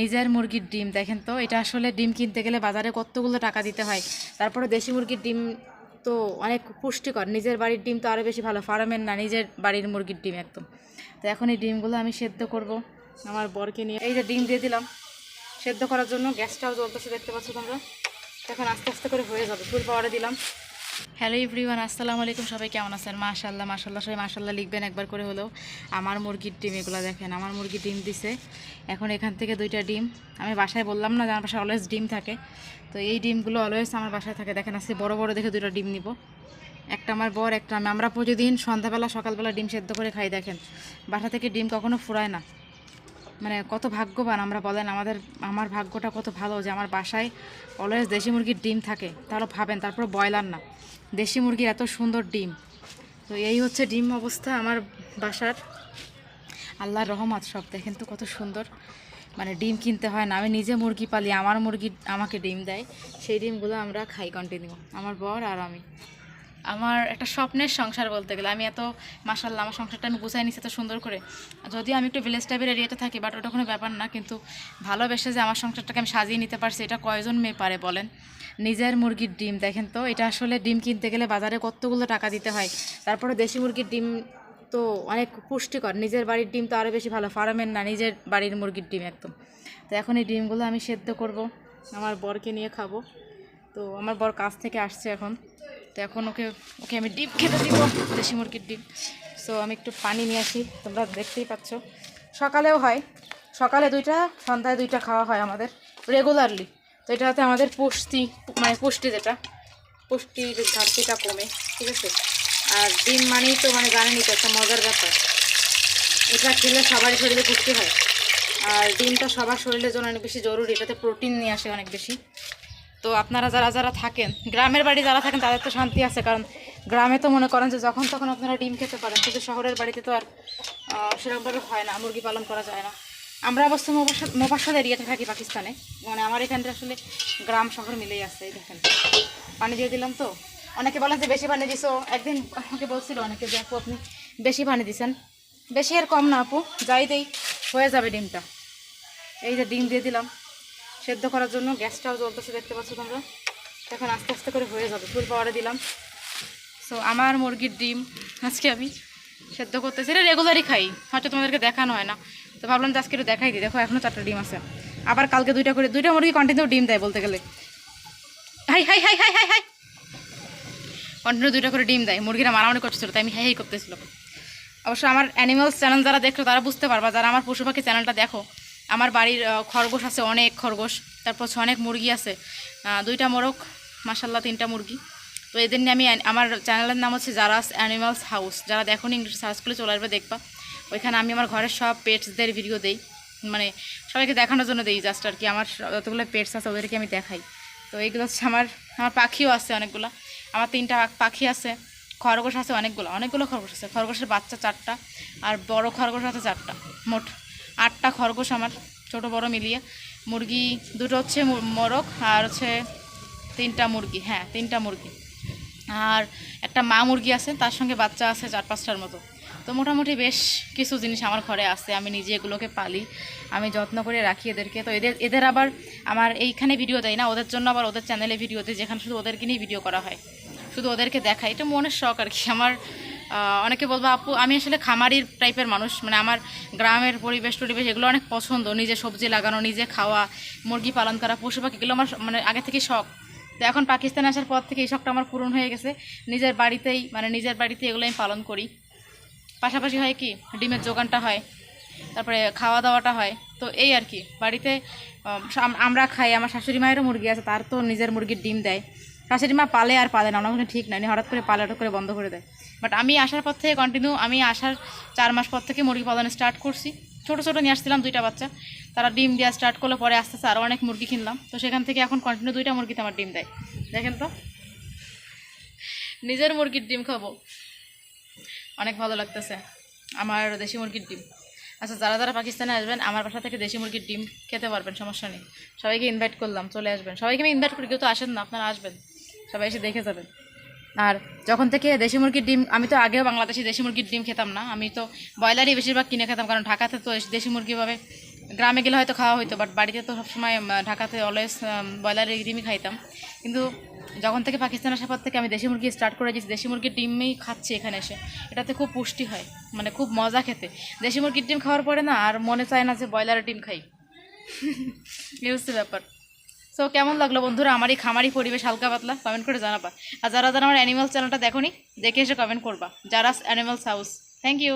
নিজের মুরগির ডিম, দেখেন তো, এটা আসলে ডিম কিনতে গেলে বাজারে কতগুলো টাকা দিতে হয়। তারপরে দেশি মুরগির ডিম তো অনেক পুষ্টিকর, নিজের বাড়ির ডিম তো আরও বেশি ভালো, ফার্মের না, নিজের বাড়ির মুরগির ডিম একদম। তো এখন এই ডিমগুলো আমি সেদ্ধ করব, আমার বরকে নিয়ে। এই যে ডিম দিয়ে দিলাম, সেদ্ধ করার জন্য গ্যাসটাও জ্বলতেছে, দেখতে পাচ্ছ তোমরা? এখন আস্তে আস্তে করে হয়ে যাবে, ফুল পাওয়ারে দিলাম। হ্যালো ইভরিওয়ান আসসালামু আলাইকুম। সবাই কেমন আছেন? মাশাল্লাহ মাশাল্লাহ সবাই মাশাল্লাহ লিখবেন একবার করে হলেও। আমার মুরগির ডিম এগুলো দেখেন, আমার মুরগির ডিম দিছে। এখন এখান থেকে দুইটা ডিম। আমি বাসায় বললাম না যে আমার বাসায় অলওয়েজ ডিম থাকে। তো এই ডিমগুলো অলওয়েজ আমার বাসায় থাকে। দেখেন, আজকে বড় বড় দেখে দুটো ডিম নিব। একটা আমার বর, একটা আমি। আমরা প্রতিদিন সন্ধ্যাবেলা, সকালবেলা ডিম সেদ্ধ করে খাই, দেখেন। বাসা থেকে ডিম কখনো ফুরায় না। মানে কত ভাগ্যবান আমরা বলেন, আমাদের, আমার ভাগ্যটা কত ভালো যে আমার বাসায় অলওয়েজ দেশি মুরগির ডিম থাকে। তাহলে ভাবেন, তারপর ব্রয়লার না। দেশি মুরগির এত সুন্দর ডিম। তো এই হচ্ছে ডিম অবস্থা আমার বাসার। আল্লাহর রহমত সব দেখেন তো কত সুন্দর। মানে ডিম কিনতে হয় না, আমি নিজে মুরগি পালি, আমার মুরগি আমাকে ডিম দেয়, সেই ডিমগুলো আমরা খাই কন্টিনিউ আমার বর আর আমি। আমার একটা স্বপ্নের সংসার বলতে গেলে। আমি এত মাসাল্লাহ আমার সংসারটা আমি গুছাই নিচ্ছি এত সুন্দর করে। যদিও আমি একটু ভিলেজ টাইপের এরিয়াতে থাকি বাট ওটা কোনো ব্যাপার না, কিন্তু ভালোবেসে যে আমার সংসারটাকে আমি সাজিয়ে নিতে পারছি, এটা কয়জন মেয়ে পারে বলেন? নিজের মুরগির ডিম, দেখেন তো, এটা আসলে ডিম কিনতে গেলে বাজারে কতগুলো টাকা দিতে হয়। তারপরে দেশি মুরগির ডিম তো অনেক পুষ্টিকর, নিজের বাড়ির ডিম তো আরও বেশি ভালো ফার্মের না, নিজের বাড়ির মুরগির ডিম একদম। তো এখন এই ডিমগুলো আমি সেদ্ধ করব, আমার বরকে নিয়ে খাব। তো আমার বর কাছ থেকে আসছে এখন। তো এখন ওকে ওকে আমি ডিম খেতে দিব, দেশি মুরগির ডিম। সো আমি একটু পানি নিয়ে আসি, তোমরা দেখতেই পাচ্ছ। সকালেও হয়, সকালে দুইটা, সন্ধ্যায় দুইটা খাওয়া হয় আমাদের রেগুলারলি তো এটাতে আমাদের পুষ্টি মানে পুষ্টি যেটা পুষ্টির ঘাটতিটা কমে, ঠিক আছে? আর ডিম মানেই তো মানে জানেনই তো, একটা মজার ব্যাপার। এটা খেলে সবারই শরীরে পুষ্টি হয়। আর ডিমটা সবার শরীরের জন্য অনেক বেশি জরুরি, এটাতে প্রোটিন নিয়ে আসে অনেক বেশি। তো আপনারা যারা যারা থাকেন, গ্রামের বাড়ি যারা থাকেন, তাদের তো শান্তি আছে, কারণ গ্রামে তো মনে করেন যে যখন তখন আপনারা ডিম খেতে পারেন, কিন্তু শহরের বাড়িতে তো আর সেরকমভাবে হয় না, মুরগি পালন করা যায় না। আমরা অবশ্য মোবাসা- মোবাসাদ এরিয়াতে থাকি পাকিস্তানে। মানে আমার এখানটা আসলে গ্রাম শহর মিলেই আছে দেখেন। পানি দিয়ে দিলাম তো। অনেকে বলেন যে বেশি পানি দিছো। একদিন আমাকে বলছিল অনেকে যে, আপু, আপনি বেশি পানি দিছেন। বেশি আর কম না, আপু, যাই দেই, হয়ে যাবে ডিমটা। এই যে ডিম দিয়ে দিলাম। সেদ্ধ করার জন্য গ্যাসটাও জ্বলতেছে, দেখতে পাচ্ছ তোমরা? এখন আস্তে আস্তে করে হয়ে যাবে, ফুল পাওয়ারে দিলাম। সো আমার মুরগির ডিম আজকে আমি সেদ্ধ করতেছি। এটা রেগুলারই খাই, হয়তো তোমাদেরকে দেখানো হয় না। তো ভাবলাম যে আজকে একটু দেখাই দিই, দেখো এখনও চারটা ডিম আছে। আবার কালকে দুইটা করে, দুইটা মুরগি কন্টিনিউ ডিম দেয় বলতে গেলে। Hi hi hi hi hi hi. Continue দুইটা করে ডিম দেয়, মুরগিরা মারামারি করছিল তাই আমি হাই হাই করতেছিলাম। অবশ্য আমার অ্যানিমালস চ্যানেল যারা দেখো তারা বুঝতে পারবা, যারা আমার পশু পাখি চ্যানেলটা দেখো আমার বাড়ির খরগোশ আছে, অনেক খরগোশ। তারপর হচ্ছে অনেক মুরগি আছে। দুইটা মোরগ মাসাল্লাহ তিনটা মুরগি। তো এদের নিয়ে আমি আমার চ্যানেলের নাম হচ্ছে জারাস অ্যানিমালস হাউস। যারা দেখো ইংলিশ সার্চ করলে চলে আসবে, দেখবা। ওইখানে আমি আমার ঘরের সব পেটসদের ভিডিও দেই। মানে সবাইকে দেখানোর জন্য দেই জাস্ট আর কি। আমার যতগুলো পেটস আছে, ওদেরকে আমি দেখাই। তো এইগুলো হচ্ছে আমার আমার পাখিও আছে অনেকগুলো। আমার তিনটা পাখি আছে, খরগোশ আছে অনেকগুলো। অনেকগুলো খরগোশ আছে। খরগোশের বাচ্চা চারটা, আর বড় খরগোশ আছে চারটা, মোট। আটটা খরগোশ আমার ছোট, বড় মিলিয়ে। মুরগি দুটো হচ্ছে মোরগ আর হচ্ছে তিনটা মুরগি হ্যাঁ তিনটা মুরগি। আর একটা মা মুরগি আছে, তার সঙ্গে বাচ্চা আছে চার, পাঁচটার মতো। তো মোটামুটি বেশ কিছু জিনিস আমার ঘরে আছে, আমি নিজে এগুলোকে পালি, আমি যত্ন করে রাখি এদেরকে। তো এদের এদের আবার আমার এইখানে ভিডিও দেয় না, ওদের জন্য আবার ওদের চ্যানেলে ভিডিও দেয়, যেখানে শুধু ওদেরকে নিয়েই ভিডিও করা হয়। শুধু ওদেরকে দেখাই এটা মনের শখ আর কি। আমার অনেকে বলব আপু আমি আসলে খামারির টাইপের মানুষ। মানে আমার গ্রামের পরিবেশ টরিবেশ এগুলো অনেক পছন্দ। নিজে সবজি লাগানো নিজে খাওয়া মুরগি পালন করা পশু পাখি এগুলো আমার মানে আগে থেকে শখ। তো এখন পাকিস্তানে আসার পর থেকে এই শখটা আমার পূরণ হয়ে গেছে। নিজের বাড়িতেই মানে নিজের বাড়িতে এগুলো আমি পালন করি। পাশাপাশি হয় কি ডিমের যোগানটা হয় তারপরে খাওয়া দাওয়াটা হয়। তো এই আর কি বাড়িতে আম, আম- আমরা খাই আমার শাশুড়ি মায়েরও মুরগি আছে তার তো নিজের মুরগির ডিম দেয়। শাশুড়ি মা পালে আর পালে না ওখানে ঠিক নাই, উনি হঠাৎ করে পালে হঠাৎ করে বন্ধ করে দেয়। বাট আমি আসার পর থেকে কন্টিনিউ আমি আসার চার মাস পর থেকে মুরগি পালন স্টার্ট করছি। ছোটো ছোটো নিয়ে আসছিলাম দুইটা বাচ্চা। তারা ডিম দেওয়া স্টার্ট করলে পরে আস্তে আস্তে আরও অনেক মুরগি কিনলাম। তো সেখান থেকে এখন কন্টিনিউ দুইটা মুরগিতে আমার ডিম দেয়। দেখেন তো, নিজের মুরগির ডিম খাব। অনেক ভালো লাগতেছে আমার দেশি মুরগির ডিম। আচ্ছা যারা যারা পাকিস্তানে আসবেন, আমার বাসা থেকে দেশি মুরগির ডিম খেতে পারবেন, সমস্যা নেই। সবাইকে ইনভাইট করলাম, চলে আসবেন। সবাইকে আমি ইনভাইট করি, কেউ তো আসেন না, আপনারা আসবেন। সবাই এসে দেখে যাবেন আর যখন থেকে দেশি মুরগির ডিম, আমি তো আগেও বাংলাদেশি দেশি মুরগির ডিম খেতাম না। আমি তো ব্রয়লারই বেশিরভাগ কিনে খেতাম, কারণ ঢাকাতে তো দেশি মুরগি ভাবে গ্রামে গেলে হয়তো খাওয়া হতো বাট বাড়িতে তো সবসময় ঢাকাতে অলওয়েজ ব্রয়লারের ডিমই খাইতাম। কিন্তু যখন থেকে পাকিস্তান আসার পর থেকে আমি দেশি মুরগি স্টার্ট করে দিয়েছি, দেশি মুরগির ডিমই খাচ্ছি এখানে এসে। এটাতে খুব পুষ্টি হয় মানে খুব মজা খেতে। দেশি মুরগির ডিম খাওয়ার পরে না আর মনে চায় না যে ব্রয়লারের ডিম খাই। এই হচ্ছে ব্যাপার। সো কেমন লাগল বন্ধুরা? আমার এই খামারি পরিবেশ হালকা পাতলা কমেন্ট করে জানাবা। আর যারা যারা আমার অ্যানিমাল চ্যানেলটা দেখো দেখে এসে কমেন্ট করবা। যারা অ্যানিমালস হাউস থ্যাংক ইউ